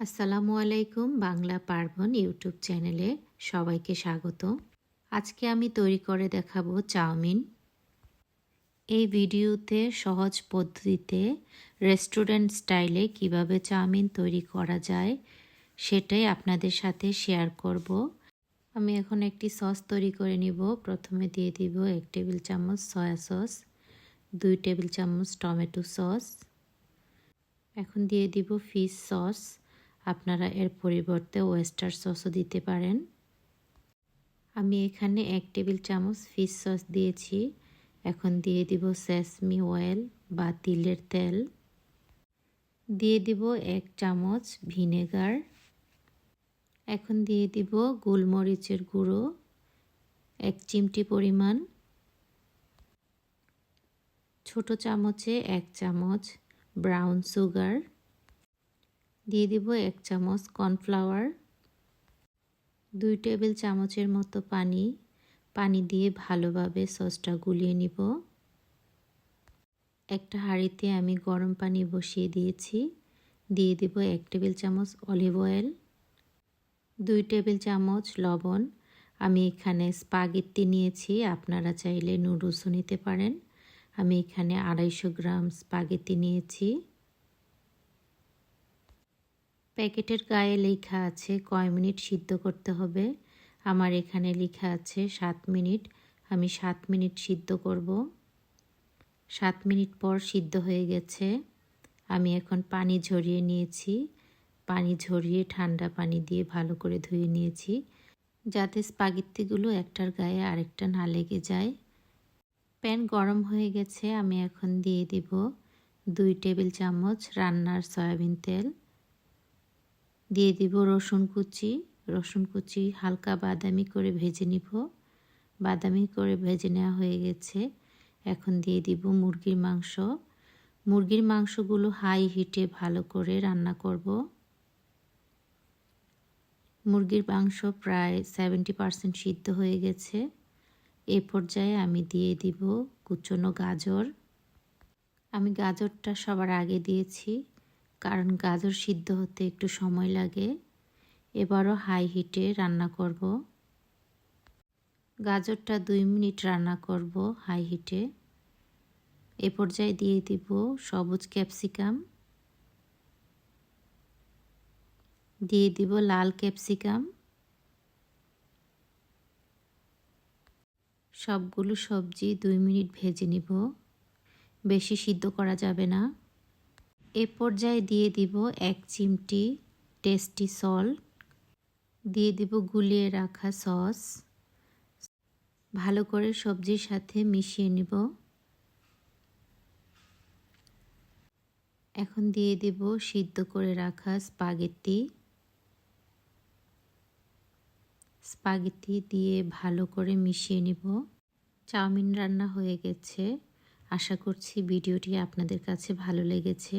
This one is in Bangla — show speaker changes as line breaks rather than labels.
আসসালামু আলাইকুম বাংলা পার্বণ ইউটিউব চ্যানেলে সবাইকে স্বাগত আজকে আমি তৈরি করে দেখাবো চাউমিন। এই ভিডিওতে সহজ পদ্ধতিতে রেস্টুরেন্ট স্টাইলে কীভাবে চাউমিন তৈরি করা যায় সেটাই আপনাদের সাথে শেয়ার করব। আমি এখন একটি সস তৈরি করে নিব। প্রথমে দিয়ে দিব এক টেবিল চামচ সয়া সস, দুই টেবিল চামচ টমেটো সস, এখন দিয়ে দিব ফিশ সস আপনারা এর পরিবর্তে ওয়েস্টার সসও দিতে পারেন। আমি এখানে এক টেবিল চামচ ফিশ সস দিয়েছি। এখন দিয়ে দিব সেসমি অয়েল বা তিলের তেল। দিয়ে দিব এক চামচ ভিনেগার। এখন দিয়ে দিব গোলমরিচের গুঁড়ো, এক চিমটি পরিমাণ। ছোট চামচে এক চামচ ব্রাউন সুগার। দিয়ে দিব এক চামচ কর্নফ্লাওয়ার, দুই টেবিল চামচের মতো পানি পানি দিয়ে ভালোভাবে সসটা গুলিয়ে নিব। একটা হাঁড়িতে আমি গরম পানি বসিয়ে দিয়েছি, দিয়ে দিব এক টেবিল চামচ অলিভ অয়েল, দুই টেবিল চামচ লবণ। আমি এখানে স্পাগেত্তি নিয়েছি, আপনারা চাইলে নুডলসও নিতে পারেন। আমি এখানে আড়াইশো গ্রাম স্পাগেতি নিয়েছি। প্যাকেটের গায়ে লেখা আছে কয় মিনিট সিদ্ধ করতে হবে। আমার এখানে লেখা আছে সাত মিনিট। আমি সাত মিনিট সিদ্ধ করব। সাত মিনিট পর সিদ্ধ হয়ে গেছে। আমি এখন পানি ঝরিয়ে নিয়েছি। পানি ঝরিয়ে ঠান্ডা পানি দিয়ে ভালো করে ধুয়ে নিয়েছি, যাতে স্পাগিত্তিগুলো একটার গায়ে আরেকটা না লেগে যায়। প্যান গরম হয়ে গেছে। আমি এখন দিয়ে দিব দুই টেবিল চামচ রান্নার সয়াবিন তেল। দিয়ে দিব রসুন কুচি। রসুন কুচি হালকা বাদামি করে ভেজে নিব। বাদামি করে ভেজে নেওয়া হয়ে গেছে। এখন দিয়ে দিব মুরগির মাংস। মুরগির মাংসগুলো হাই হিটে ভালো করে রান্না করব। মুরগির মাংস প্রায় সেভেন্টি পারসেন্ট সিদ্ধ হয়ে গেছে। এ পর্যায়ে আমি দিয়ে দিব কুচনো গাজর। আমি গাজরটা সবার আগে দিয়েছি। কারণ গাজর সিদ্ধ হতে একটু সময় লাগে। এবারও হাই হিটে রান্না করব। গাজরটা দুই মিনিট রান্না করব হাই হিটে এ পর্যায়ে দিয়ে দিব সবুজ ক্যাপসিকাম। দিয়ে দিব লাল ক্যাপসিকাম। সবগুলো সবজি দুই মিনিট ভেজে নিব। বেশি সিদ্ধ করা যাবে না। এ পর্যায়ে দিয়ে দিব এক চিমটি টেস্টি সল্ট। দিয়ে দিব গুলিয়ে রাখা সস। ভালো করে সবজির সাথে মিশিয়ে নিব। এখন দিয়ে দিব সিদ্ধ করে রাখা স্পাগেটি। স্পাগেটি দিয়ে ভালো করে মিশিয়ে নিব। চাউমিন রান্না হয়ে গেছে। আশা করছি ভিডিওটি আপনাদের কাছে ভালো লেগেছে।